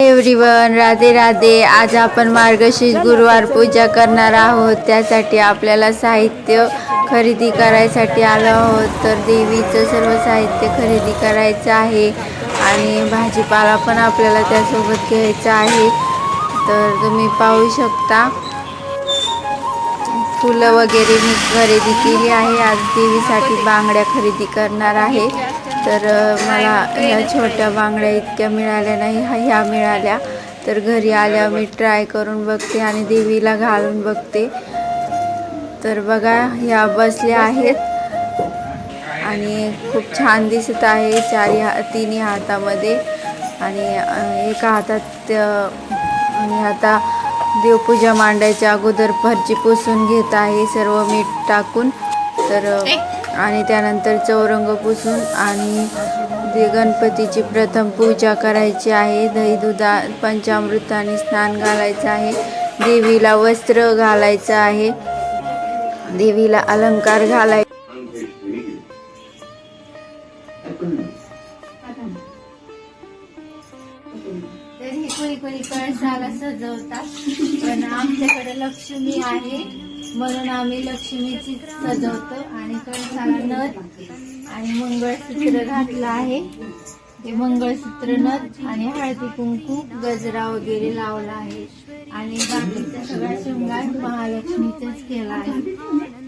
Everyone Radhe Radhe. आज आपण मार्गशीर्ष गुरुवार पूजा करणार आहोत. त्यासाठी आपल्याला साहित्य खरेदी करायसाठी आलो आहोत. तर देवीचं सर्व साहित्य खरेदी करायचं आहे आणि भाजीपाला पण आपल्याला त्यासोबत घ्यायचा आहे. तर तुम्ही पाहू शकता. फुलं वगैरे मी खरेदी केली आहे. आज देवीसाठी बांगड्या खरेदी करणार आहे. तर मला ह्या छोट्या बांगड्या इतक्या मिळाल्या नाही ह्या- ह्या मिळाल्या. तर घरी आल्या मी ट्राय करून बघते आणि देवीला घालून बघते. तर बघा ह्या बसल्या आहेत. आणि खूप छान दिसत आहे चारी हा तिन्ही हातामध्ये. आणि एका हातात आणि आता देवपूजा मांडायच्या अगोदर फरची पुसून घेत आहे सर्व मीठ टाकून. तर आणि त्यानंतर चौरंग पुसून आणि ते गणपतीची प्रथम पूजा करायची आहे. दही दुधा पंचामृताने स्नान घालायचं आहे. देवीला वस्त्र घालायचं आहे. देवीला अलंकार घालाय कोणी कोणी कळसाला सजवतात. पण आमच्याकडे लक्ष्मी आहे. म्हणून आम्ही लक्ष्मीची सजवतो आणि कळसाला नथ आणि मंगळसूत्र घातलं आहे. ते मंगळसूत्र नथ आणि हळदी कुंकू गजरा वगैरे लावला आहे. आणि बाकीचा सगळा शृंगार महालक्ष्मीचाच केला आहे.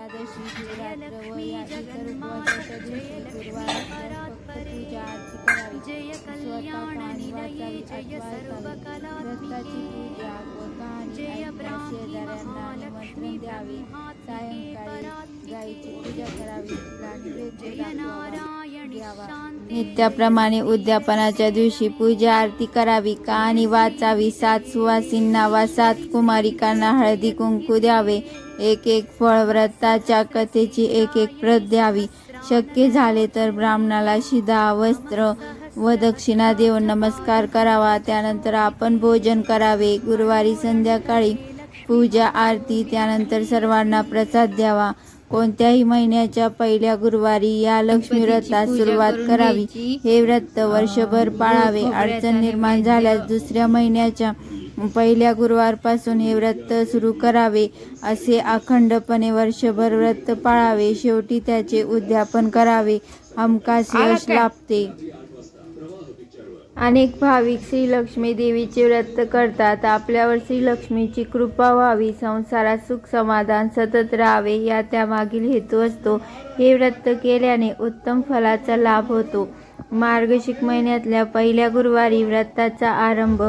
एकादशीची रात्र व या इतर उपवासाच्या दिवशी गुरुवार असल्यास फक्त पूजा आरती करावी. स्वतः पाणी वाचावी अथवा असावी व्रताची पूजा व कहाणी ऐकण्यास शेजाऱ्यांना निमंत्रण द्यावे. सायंकाळी गायीची पूजा करावी. तिला नैवेद्य दाखवावा द्यावा नित्याप्रमाणे उद्यापनाच्या दिवशी पूजा आरती करावी. कहाणी वाचावी. सात सुवासींना वा सात कुमारिकांना हळदी कुंकू द्यावे. एक एक फळ व्रताच्या कथेची एक एक प्रत द्यावी. शक्य झाले तर ब्राह्मणाला शिधा वस्त्र व दक्षिणा देऊन नमस्कार करावा. त्यानंतर आपण भोजन करावे. गुरुवारी संध्याकाळी पूजा आरती त्यानंतर सर्वांना प्रसाद द्यावा. कोणत्याही महिन्याच्या पहिल्या गुरुवारी या लक्ष्मी व्रतात सुरुवात करावी. हे व्रत वर्षभर पाळावे. अडचण निर्माण झाल्यास दुसऱ्या महिन्याच्या पहिल्या गुरुवारपासून हे व्रत सुरू करावे. असे अखंडपणे वर्षभर व्रत पाळावे. शेवटी त्याचे उद्यापन करावे. हमखास यश लाभते. अनेक भाविक श्री लक्ष्मी देवीचे व्रत करतात. आपल्यावर श्री लक्ष्मीची कृपा व्हावी. संसारात सुख समाधान सतत राहावे या त्यामागील हेतू असतो. हे व्रत केल्याने उत्तम फलाचा लाभ होतो. मार्गशिक महिन्यातल्या पहिल्या गुरुवारी व्रताचा आरंभ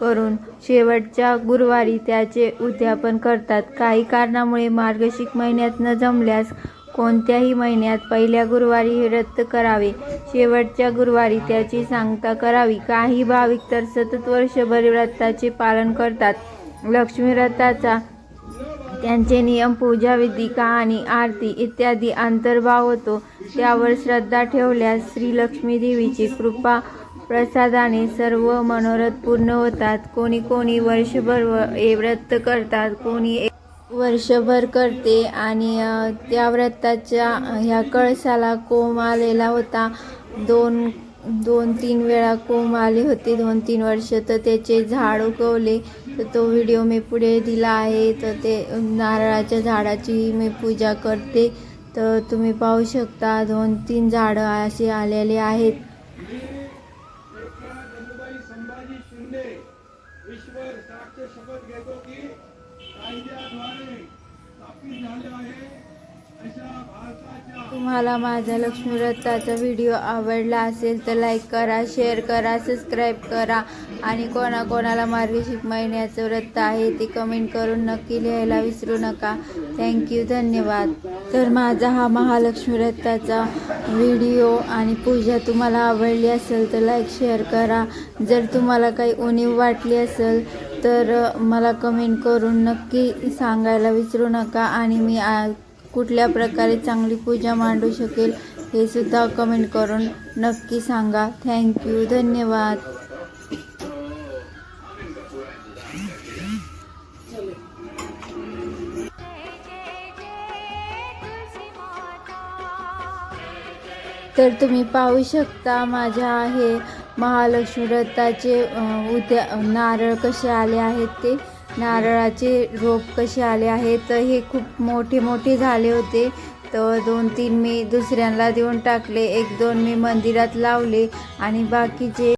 करून शेवटच्या गुरुवारी त्याचे उद्यापन करतात. काही कारणामुळे मार्गशिक महिन्यात न जमल्यास कोणत्याही महिन्यात पहिल्या गुरुवारी हे व्रत करावे. शेवटच्या गुरुवारी त्याची सांगता करावी. काही भाविक तर सतत वर्षभर व्रताचे पालन करतात. लक्ष्मी व्रताचा त्यांचे नियम पूजा विधी कहाणी आरती इत्यादी अंतर्भाव होतो. त्यावर श्रद्धा ठेवल्यास श्री लक्ष्मी देवीची कृपा प्रसादाने सर्व मनोरथ पूर्ण होतात. कोणी कोणी वर्षभर हे व्रत करतात कोणी वर्षभर करते आणि त्या व्रताच्या ह्या कळसाला कोंब आलेला होता. दोन दोन तीन वेळा कोंब आले होते दोन तीन वर्ष. तर त्याचे झाड उगवले. तर तो व्हिडिओ मी पुढे दिला आहे. तर ते नारळाच्या झाडाची मी पूजा करते. तर तुम्ही पाहू शकता दोन तीन झाडं असे आलेले आहेत. संभाजी शिंदे ईश्वर साक्ष शपथ घेतो की तुम्हाला माझा लक्ष्मीव्रताचा व्हिडिओ आवडला असेल तर लाईक करा शेअर करा सबस्क्राईब करा. आणि कोणाकोणाला मार्गशीर्ष महिन्याचं व्रत आहे ते कमेंट करून नक्की लिहायला विसरू नका. थँक्यू धन्यवाद. तर माझा हा महालक्ष्मी व्रताचा व्हिडिओ आणि पूजा तुम्हाला आवडली असेल तर लाईक शेअर करा. जर तुम्हाला काही उणीव वाटली असेल तर मला कमेंट करून नक्की सांगायला विसरू नका आणि मी कुठल्या प्रकारे चांगली पूजा मांडू शकेल हे सुद्धा कमेंट करून नक्की सांगा. थँक्यू धन्यवाद. तर तुम्ही पाहू शकता माझ्या हे महालक्ष्मी व्रताचे उद्या नारळ कसे आले आहेत ते नारळाचे रोप कसे आले आहेत तर हे खूप मोठे मोठे झाले होते. तर दोन तीन मी दुसऱ्यांना देऊन टाकले एक दोन मी मंदिरात लावले आणि बाकीचे